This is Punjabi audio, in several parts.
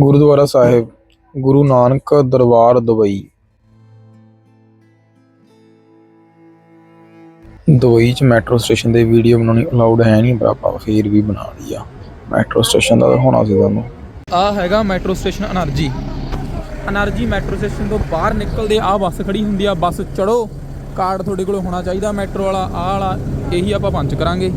ਗੁਰਦੁਆਰਾ ਸਾਹਿਬ, ਗੁਰੂ ਨਾਨਕ ਦਰਬਾਰ ਦੁਬਈ। ਦੁਬਈ ਚ ਮੈਟਰੋ ਸਟੇਸ਼ਨ ਦੇ ਵੀਡੀਓ ਬਣਾਉਣੀ ਅਲਾਉਡ ਹੈ ਨਹੀਂ, ਪਰ ਫੇਰ ਵੀ ਬਣਾ ਲਈ ਆ ਮੈਟਰੋ ਸਟੇਸ਼ਨ ਦਾ ਦਿਖਾਉਣਾ ਸੀ ਤੁਹਾਨੂੰ। ਆ ਹੈਗਾ metro station energy. Energy metro station ਤੋਂ ਬਾਹਰ ਨਿਕਲਦੇ ਆ ਬੱਸ ਖੜੀ ਹੁੰਦੀ ਆ, ਬੱਸ ਚੜੋ। ਕਾਰਡ ਤੁਹਾਡੇ ਕੋਲ ਹੋਣਾ ਚਾਹੀਦਾ ਮੈਟਰੋ ਵਾਲਾ ਆ ਵਾਲਾ, ਇਹੀ ਆਪਾਂ ਪੰਚ ਕਰਾਂਗੇ।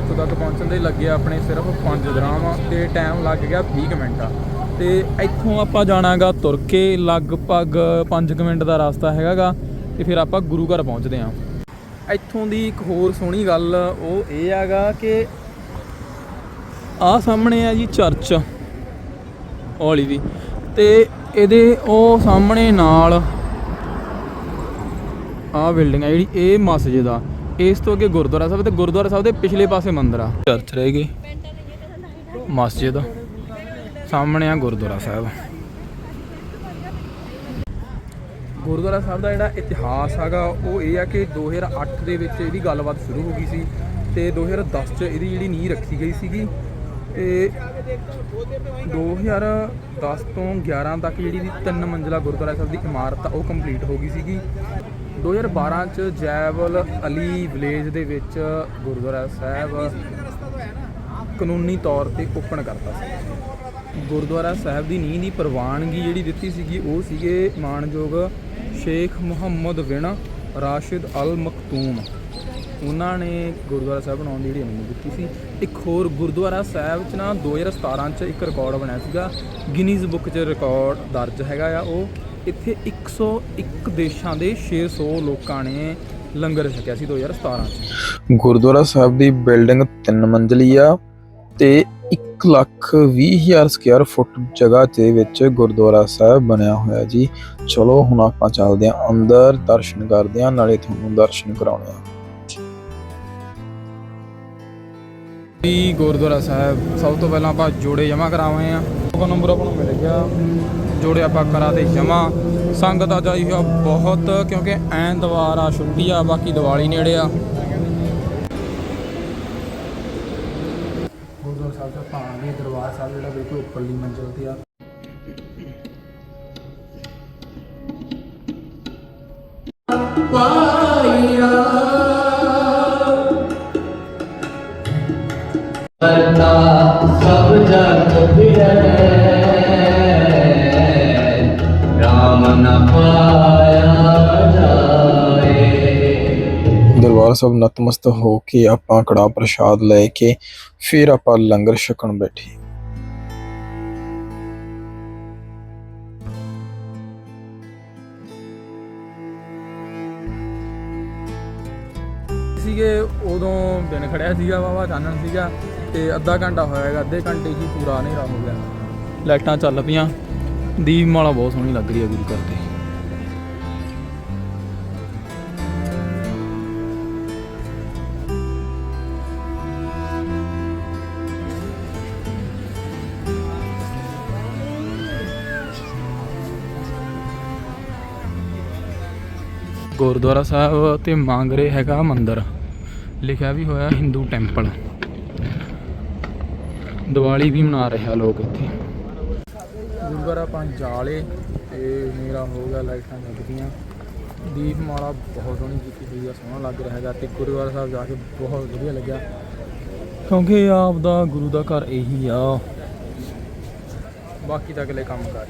ਇੱਥੋਂ ਤੱਕ ਪਹੁੰਚਣ ਦੇ ਲੱਗੇ ਆਪਣੇ ਸਿਰਫ 5 ਦਰਾਮ ਤੇ ਟਾਈਮ ਲੱਗ ਗਿਆ 20 ਕੁ ਮਿੰਟ ਤੇ ਇੱਥੋਂ ਆਪਾਂ ਜਾਣਾਗਾ ਤੁਰ ਕੇ ਲਗਭਗ 5 ਮਿੰਟ ਦਾ ਰਸਤਾ ਹੈਗਾਗਾ ਤੇ ਫਿਰ ਆਪਾਂ ਗੁਰੂ ਘਰ ਪਹੁੰਚਦੇ ਆਂ ਇੱਥੋਂ ਦੀ ਇੱਕ ਹੋਰ ਸੋਹਣੀ ਗੱਲ ਉਹ ਇਹ ਹੈਗਾ ਕਿ ਆਹ ਸਾਹਮਣੇ ਆ ਜੀ ਚਰਚ, ਹੌਲੀ ਦੀ ਤੇ ਇਹਦੇ ਉਹ ਸਾਹਮਣੇ ਨਾਲ ਆਹ ਬਿਲਡਿੰਗ ਆ ਜਿਹੜੀ, ਇਹ ਮਸਜਿਦ ਆ। ਇਸ ਤੋਂ ਅੱਗੇ ਗੁਰਦੁਆਰਾ ਸਾਹਿਬ ਤੇ ਗੁਰਦੁਆਰਾ ਸਾਹਿਬ ਦੇ ਪਿਛਲੇ ਪਾਸੇ ਮੰਦਿਰ ਆ। ਚਰਚ ਰਹਿ ਗਈ। ਮਸਜਿਦ ਸਾਹਮਣੇ ਆ ਗੁਰਦੁਆਰਾ ਸਾਹਿਬ। ਗੁਰਦੁਆਰਾ ਸਾਹਿਬ ਦਾ ਜਿਹੜਾ ਇਤਿਹਾਸ ਹੈਗਾ ਉਹ ਇਹ ਆ ਕਿ 2008 ਦੇ ਵਿੱਚ ਇਹਦੀ ਗੱਲਬਾਤ ਸ਼ੁਰੂ ਹੋ ਗਈ ਸੀ ਤੇ 2010 ਚ ਇਹਦੀ ਜਿਹੜੀ ਨੀਂਹ ਰੱਖੀ ਗਈ ਸੀਗੀ। ਤੇ 2010 ਤੋਂ 11 ਤੱਕ ਜਿਹੜੀ ਦੀ ਤਿੰਨ ਮੰਜ਼ਿਲਾ ਗੁਰਦੁਆਰਾ ਸਾਹਿਬ ਦੀ ਇਮਾਰਤ ਆ, ਉਹ ਕੰਪਲੀਟ ਹੋ ਗਈ ਸੀਗੀ। 2012 ਚ ਜੈਵਲ ਅਲੀ ਵਿਲੇਜ ਦੇ ਵਿੱਚ ਗੁਰਦੁਆਰਾ ਸਾਹਿਬ ਕਾਨੂੰਨੀ ਤੌਰ ਤੇ ਓਪਨ ਕਰਤਾ ਸੀ। ਗੁਰਦੁਆਰਾ ਸਾਹਿਬ ਦੀ ਨੀਂਹ ਦੀ ਪ੍ਰਵਾਨਗੀ ਜਿਹੜੀ ਦਿੱਤੀ ਸੀਗੀ, ਉਹ ਸੀਗੇ ਮਾਨਯੋਗ ਸ਼ੇਖ ਮੁਹੰਮਦ ਬਿਨ ਰਾਸ਼ਿਦ ਅਲ ਮਖਤੂਮ ਉਹਨਾਂ ਨੇ ਗੁਰਦੁਆਰਾ ਸਾਹਿਬ ਬਣਾਉਣ ਦੀ ਜਿਹੜੀ ਅਨੁਮਤੀ ਦਿੱਤੀ ਸੀ। ਇੱਕ ਹੋਰ ਗੁਰਦੁਆਰਾ ਸਾਹਿਬ 'ਚ ਨਾ 2017 'ਚ ਇੱਕ ਰਿਕਾਰਡ ਬਣਿਆ ਸੀਗਾ। ਗਿਨੀਜ਼ ਬੁੱਕ 'ਚ ਰਿਕਾਰਡ ਦਰਜ ਹੈਗਾ ਆ ਉਹ। ਇੱਥੇ 101 ਦੇਸ਼ਾਂ ਦੇ 600 ਲੋਕਾਂ ਨੇ ਲੰਗਰ ਛਕਿਆ ਸੀ 2017 'ਚ। ਗੁਰਦੁਆਰਾ ਸਾਹਿਬ ਦੀ ਬਿਲਡਿੰਗ ਤਿੰਨ ਮੰਜ਼ਲੀ ਆ ਤੇ 1 ਲੱਖ 20 ਹਜ਼ਾਰ ਸਕੁਅਰ ਫੁੱਟ ਜਗ੍ਹਾ ਦੇ ਵਿੱਚ ਗੁਰਦੁਆਰਾ ਸਾਹਿਬ ਬਣਿਆ ਹੋਇਆ ਜੀ। ਚਲੋ ਹੁਣ ਆਪਾਂ ਚੱਲਦੇ ਆਂ ਅੰਦਰ, ਦਰਸ਼ਨ ਕਰਦੇ ਆਂ ਨਾਲੇ ਤੁਹਾਨੂੰ ਦਰਸ਼ਨ ਕਰਾਉਣੇ ਆ ਵੀ ਗੁਰਦੁਆਰਾ ਸਾਹਿਬ, ਸਭ ਤੋਂ ਪਹਿਲਾਂ ਆਪਾਂ ਜੋੜੇ ਜਮ੍ਹਾਂ ਕਰਾਵਾਏ ਆ। ਉਹ ਨੰਬਰ ਆਪਾਂ ਨੂੰ ਮਿਲ ਗਿਆ। ਜੋੜੇ ਆਪਾਂ ਕਰਾ 'ਤੇ ਜਮ੍ਹਾਂ। ਸੰਗਤ ਅੱਜ ਆਈ ਹੋਇਆ ਬਹੁਤ, ਕਿਉਂਕਿ ਐਤਵਾਰ ਆ, ਛੁੱਟੀ ਆ, ਬਾਕੀ ਦੀਵਾਲੀ ਨੇੜੇ ਆ। ਗੁਰਦੁਆਰਾ ਸਾਹਿਬ ਦਾ ਪਾਣੀ ਦਰਬਾਰ ਸਾਹਿਬ ਜਿਹੜਾ ਬਿਲਕੁਲ ਉੱਪਰਲੀ ਮੰਜ਼ਿਲ ਤੇ ਆ। ਕਰਤਾ ਸਭ ਜਗ ਫਿਰੈ। ਰਾਮ ਨ ਪਾਇਆ ਜਾਏ। ਦਰਬਾਰ ਸਾਹਿਬ ਨਤਮਸਤਕ ਹੋ ਕੇ ਆਪਾਂ ਕੜਾ ਪ੍ਰਸ਼ਾਦ ਲੈ ਕੇ ਫਿਰ ਆਪਾਂ ਲੰਗਰ ਛਕਣ ਬੈਠੇ। ਸੀਗੇ ਉਦੋਂ ਦਿਨ ਖੜਿਆ ਸੀਗਾ ਵਾਵਾ ਚਾਨਣ ਸੀਗਾ। ਤੇ ਅੱਧਾ ਘੰਟਾ ਹੋਇਆ ਹੈਗਾ, ਅੱਧੇ ਘੰਟੇ 'ਚ ਹੀ ਪੂਰਾ ਹਨੇਰਾ ਹੋ ਗਿਆ। ਲਾਈਟਾਂ ਚੱਲ ਪਈਆਂ ਦੀਪਮਾਲਾ ਬਹੁਤ ਸੋਹਣੀ ਲੱਗ ਰਹੀ ਹੈ ਗੁਰੂ ਘਰ ਤੇ। ਗੁਰਦੁਆਰਾ ਸਾਹਿਬ ਤੇ ਮੰਗਰੇ ਹੈਗਾ ਮੰਦਿਰ। ਲਿਖਿਆ ਵੀ ਹੋਇਆ ਹਿੰਦੂ ਟੈਂਪਲ। ਦੀਵਾਲੀ ਵੀ ਮਨਾ ਰਿਹਾ ਲੋਕ ਇੱਥੇ। ਗੁਰਦੁਆਰਾ ਪੰਜਾਲੇ ਤੇ ਮੇਰਾ ਹੋ ਗਿਆ ਲਾਈਟਾਂ ਜਗਦੀਆਂ। ਦੀਪਮਾਲਾ ਬਹੁਤ ਸੋਹਣੀ ਕੀਤੀ ਹੋਈ ਆ, ਸੋਹਣਾ ਲੱਗ ਰਿਹਾ ਹੈਗਾ ਤੇ ਗੁਰਦੁਆਰਾ ਸਾਹਿਬ ਜਾ ਕੇ ਬਹੁਤ ਵਧੀਆ ਲੱਗਿਆ। ਕਿਉਂਕਿ ਆਪ ਦਾ ਗੁਰੂ ਦਾ ਘਰ ਇਹੀ ਆ। ਬਾਕੀ ਤਾਂ ਅਗਲੇ ਕੰਮ ਕਰ